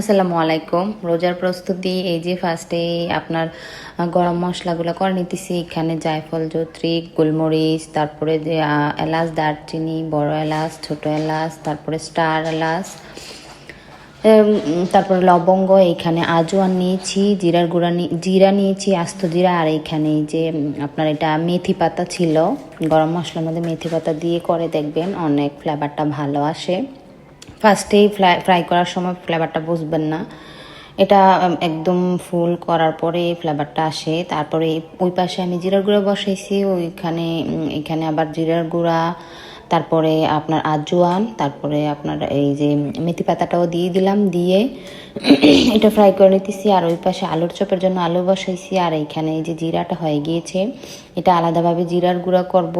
আসসালামু আলাইকুম। রোজার প্রস্তুতি, এই যে ফার্স্টে আপনার গরম মশলাগুলো করে নিতেছি। এখানে জায়ফল জত্রি গোলমরিচ, তারপরে যে এলাচ, দারচিনি, বড় এলাচ, ছোট এলাচ, তারপরে স্টার এলাচ তারপরে লবঙ্গ, এইখানে আজওয়ান নিয়েছি, জিরার গুঁড়া জিরা নিয়েছি, আস্ত জিরা, আর এইখানে যে আপনার এটা মেথি পাতা ছিল। গরম মশলার মধ্যে মেথি পাতা দিয়ে করে দেখবেন, অনেক ফ্লেভারটা ভালো আসে। ফার্স্টেই ফ্রাই ফ্রাই করার সময় ফ্লেভারটা বুঝবেন না। এটা একদম ফুল করার পরে ফ্লেভারটা আসে। তারপরে ওই পাশে আমি জিরার গুঁড়া বসাইছি। ওইখানে এখানে আবার জিরার গুঁড়া, তারপরে আপনার আজওয়ান, তারপরে আপনার এই যে মেথি পাতাটাও দিয়ে দিলাম। দিয়ে এটা ফ্রাই করে নিতেছি। আর ওই পাশে আলুর চপের জন্য আলু বসাইছি। আর এইখানে এই যে জিরাটা হয়ে গিয়েছে, এটা আলাদাভাবে জিরার গুঁড়া করব।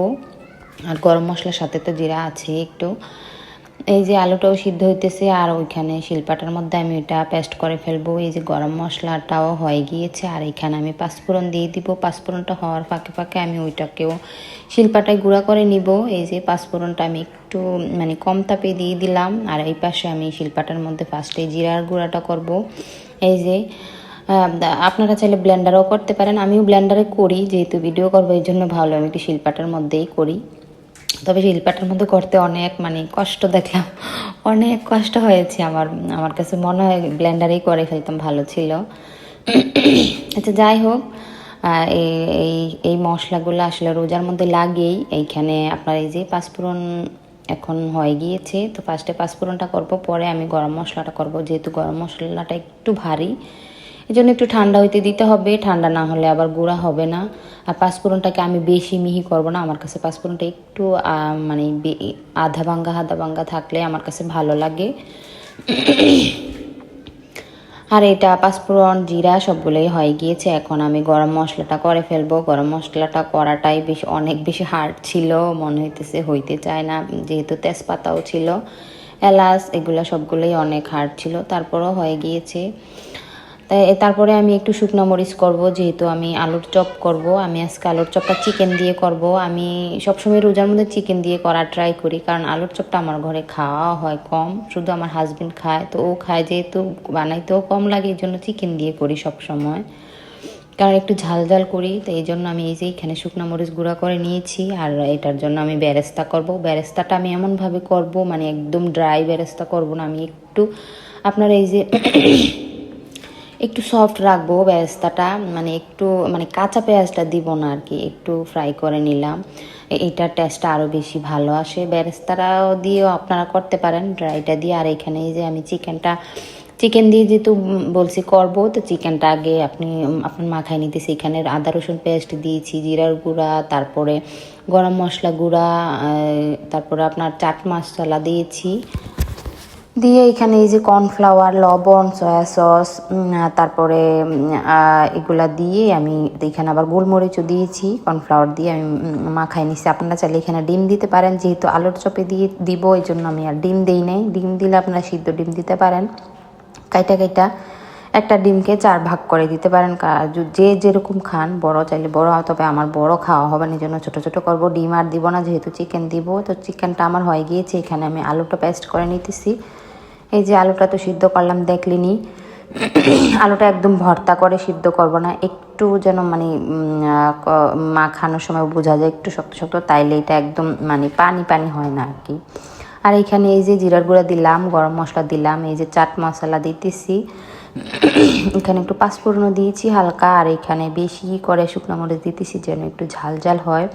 আর গরম মশলার সাথে তো জিরা আছে একটু। এই যে আলুটাও সিদ্ধ হইতেছে আর ওইখানে শিলপাটার মধ্যে আমি ওইটা পেস্ট করে ফেলব। এই যে গরম মশলাটাও হয়ে গিয়েছে আর এখানে আমি পাঁচফোড়ন দিয়ে দিব। পাঁচফোড়নটা হওয়ার ফাঁকে ফাঁকে আমি ওইটাকেও শিলপাটায় গুঁড়া করে নিব। এই যে পাঁচফোড়নটা আমি একটু মানে কম তাপে দিয়ে দিলাম আর এই পাশে আমি শিলপাটার মধ্যে ফার্স্টে জিরার গুঁড়াটা করব। এই যে আপনারা চাইলে ব্লেন্ডারও করতে পারেন। আমিও ব্লেন্ডারে করি, যেহেতু ভিডিও করব এই জন্য ভালো আমি একটু শিলপাটার মধ্যেই করি। তবে শিল্পাটার মধ্যে করতে অনেক মানে কষ্ট দেখলাম। অনেক কষ্ট হয়েছে আমার আমার কাছে মনে হয় ব্লেন্ডারেই করে ফেলতাম, ভালো ছিল। আচ্ছা যাই হোক এই এই এই মশলাগুলো আসলে রোজার মধ্যে লাগেই। এইখানে আপনার এই যে পাঁচফোড়ন এখন হয়ে গিয়েছে, তো ফার্স্টে পাঁচফোড়নটা করব, পরে আমি গরম মশলাটা করব। যেহেতু গরম মশলাটা একটু ভারী এই জন্য একটু ঠান্ডা হইতে দিতে হবে। ঠান্ডা না হলে আবার গুঁড়া হবে না। আর পাঁচফোড়নটাকে আমি বেশি মিহি করব না। আমার কাছে পাঁচফোড়নটা একটু মানে আধা ভাঙ্গা আধা ভাঙ্গা থাকলে আমার কাছে ভালো লাগে। আর এটা পাঁচফোড়ন, জিরা সবগুলোই হয়ে গিয়েছে। এখন আমি গরম মশলাটা করে ফেলব। গরম মশলাটা করাটাই বেশি, অনেক বেশি হার্ড ছিল। মনে হইতেছে হইতে চায় না। যেহেতু তেজপাতাও ছিল। এলাচ, এগুলো সবগুলোই অনেক হার্ড ছিল। তারপরও হয়ে গিয়েছে। তারপরে আমি একটু শুকনো মরিচ করব, যেহেতু আমি আলুর চপ করব। আমি আজকে আলুর চপটা চিকেন দিয়ে করব। আমি সবসময় রোজার মধ্যে চিকেন দিয়ে করার ট্রাই করি, কারণ আলুর চপটা আমার ঘরে খাওয়া হয় কম, শুধু আমার হাজবেন্ড খায়। তো ও খায় যেহেতু, বানাইতেও কম লাগে, এই জন্য চিকেন দিয়ে করি সব সময় কারণ একটু ঝাল ঝাল করি, তো এই জন্য আমি এই যে এখানে শুকনো মরিচ গুঁড়া করে নিয়েছি, আর এটার জন্য আমি বেরেস্তা করব। বেরেস্তাটা আমি এমনভাবে করব মানে একদম ড্রাই বেরেস্তা করব না, আমি একটু আপনার এই যে একটু সফট রাখব বেরেস্তাটা মানে একটু মানে কাঁচা পেঁয়াজটা দিব না আর কি, একটু ফ্রাই করে নিলাম। এ- এটার টেস্টটা আরও বেশি ভালো আসে। বেরেস্তাটাও দিয়েও আপনারা করতে পারেন ড্রাইটা দিয়ে। আর এখানে যে আমি চিকেনটা, চিকেন দিয়ে যেহেতু বলছি করব, তো চিকেনটা আগে আপনি, আপনার মাখায় নিতেছি এখানে আদা, রসুন পেস্ট দিয়েছি, জিরার গুঁড়া, তারপরে গরম মশলা গুঁড়া তারপরে আপনার চাট মশলা দিয়েছি। দিয়ে এখানে এই যে কর্নফ্লাওয়ার, লবণ, সয়া সস তারপরে এগুলা দিয়ে আমি এখানে আবার গোলমরিচও দিয়েছি, কর্নফ্লাওয়ার দিয়ে আমি মাখাই নিছি। আপনারা চাইলে এখানে ডিম দিতে পারেন, যেহেতু আলুর চপে দিয়ে দিব এই জন্য আমি আর ডিম দিই নাই। ডিম দিলে আপনারা সিদ্ধ ডিম দিতে পারেন। কাইটা কাইটা একটা ডিমকে চার ভাগ করে দিতে পারেন। যে যেরকম খান, বড় চাইলে বড় হয়, তবে আমার বড় খাওয়া হবে না জন্য ছোটো ছোটো করব। ডিম আর দিব না, যেহেতু চিকেন দিব। তো চিকেনটা আমার হয়ে গিয়েছে, এখানে আমি আলুটা পেস্ট করে নিতেছি। এই যে আলুটা তো সিদ্ধ করলাম দেখলিনি আলুটা একদম ভর্তা করে সিদ্ধ করব না। একটু যেন মানে মাখানোর সময় বোঝা যায়, একটু শক্ত শক্ত, তাইলে এটা একদম মানে পানি পানি হয় না আর কি। আর এখানে এই যে জিরার গুঁড়া দিলাম, গরম মশলা দিলাম, এই যে চাট মশলা দিতেছি। এখানে একটু পাঁচফোড়নও দিয়েছি হালকা, আর এখানে বেশি করে শুকনো মরিচ দিতেছি, যেন একটু ঝাল ঝাল হয়।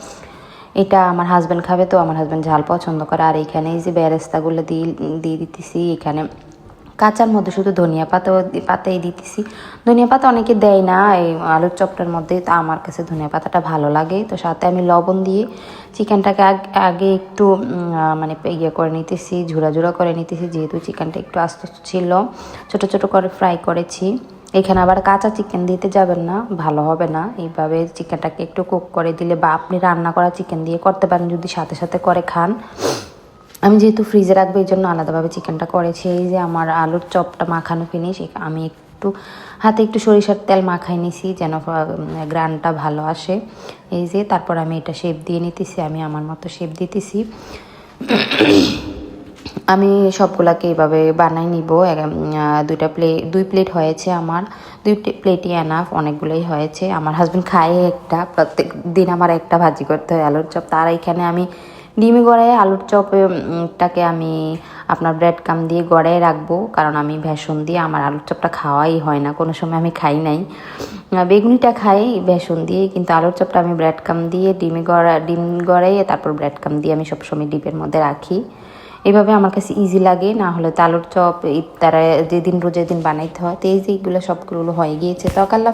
এটা আমার হাজব্যান্ড খাবে তো আমার হাজব্যান্ড ঝাল পছন্দ করে। আর এখানে যে বেরেস্তাগুলো দিয়ে দিয়ে দিতেছি, এখানে কাঁচার মধ্যে শুধু ধনিয়া পাতাও পাতাই দিতেছি। ধনিয়া পাতা অনেকে দেয় না, এই আলুর চপটার মধ্যে, তা আমার কাছে ধনিয়া পাতাটা ভালো লাগে। তো সাথে আমি লবণ দিয়ে চিকেনটাকে আগ- একটু মানে ইয়ে করে নিতেছি ঝুরা ঝুরা করে নিতেছি, যেহেতু চিকেনটা একটু আস্তে আস্তে ছিল। ছোটো ছোটো করে ফ্রাই করেছি। এখানে আবার কাঁচা চিকেন দিতে যাবেন না, ভালো হবে না। এইভাবে চিকেনটাকে একটু কুক করে দিলে বা আপনি রান্না করা চিকেন দিয়ে করতে পারেন, যদি সাথে সাথে করে খান। আমি যেহেতু ফ্রিজে রাখব এই জন্য আলাদাভাবে চিকেনটা করেছি। এই যে আমার আলুর চপটা মাখানো ফিনিশ আমি একটু হাতে একটু সরিষার তেল মাখাই নিছি যেন গ্রানটা ভালো আসে। এই যে, তারপর আমি এটা শেপ দিয়ে নিতেছি, আমি আমার মতো শেপ দিতেছি। আমি সবগুলাকে এইভাবে বানাই নিব। দুইটা প্লেট দুই প্লেট হয়েছে আমার। দুই প্লেটই এনাফ অনেকগুলোই হয়েছে। আমার হাজব্যান্ড খায় একটা, প্রত্যেক দিন আমার একটা ভাজি করতে হয় আলুর চপ। তার এখানে আমি ডিমে গড়াই আলুর চপটাকে আমি আপনার ব্রেড কাম দিয়ে গড়াই রাখব। কারণ আমি ভেষণ দিয়ে আমার আলুর চপটা খাওয়াই হয় না, কোনো সময় আমি খাই নাই। বেগুনিটা খাই বেসন দিয়ে, কিন্তু আলুর চপটা আমি ব্রেড কাম দিয়ে ডিমে গড়া, ডিম গড়াইয়ে তারপর ব্রেড কাম দিয়ে আমি সবসময় ডিপের মধ্যে রাখি। এভাবে আমার কাছে ইজি লাগে, না হলে তালুর চপ ইফতারে যেদিন রোজের দিন বানাইতে হয়, তো এই যে এইগুলো সবগুলো হয়ে গিয়েছে তো আল্লাহ।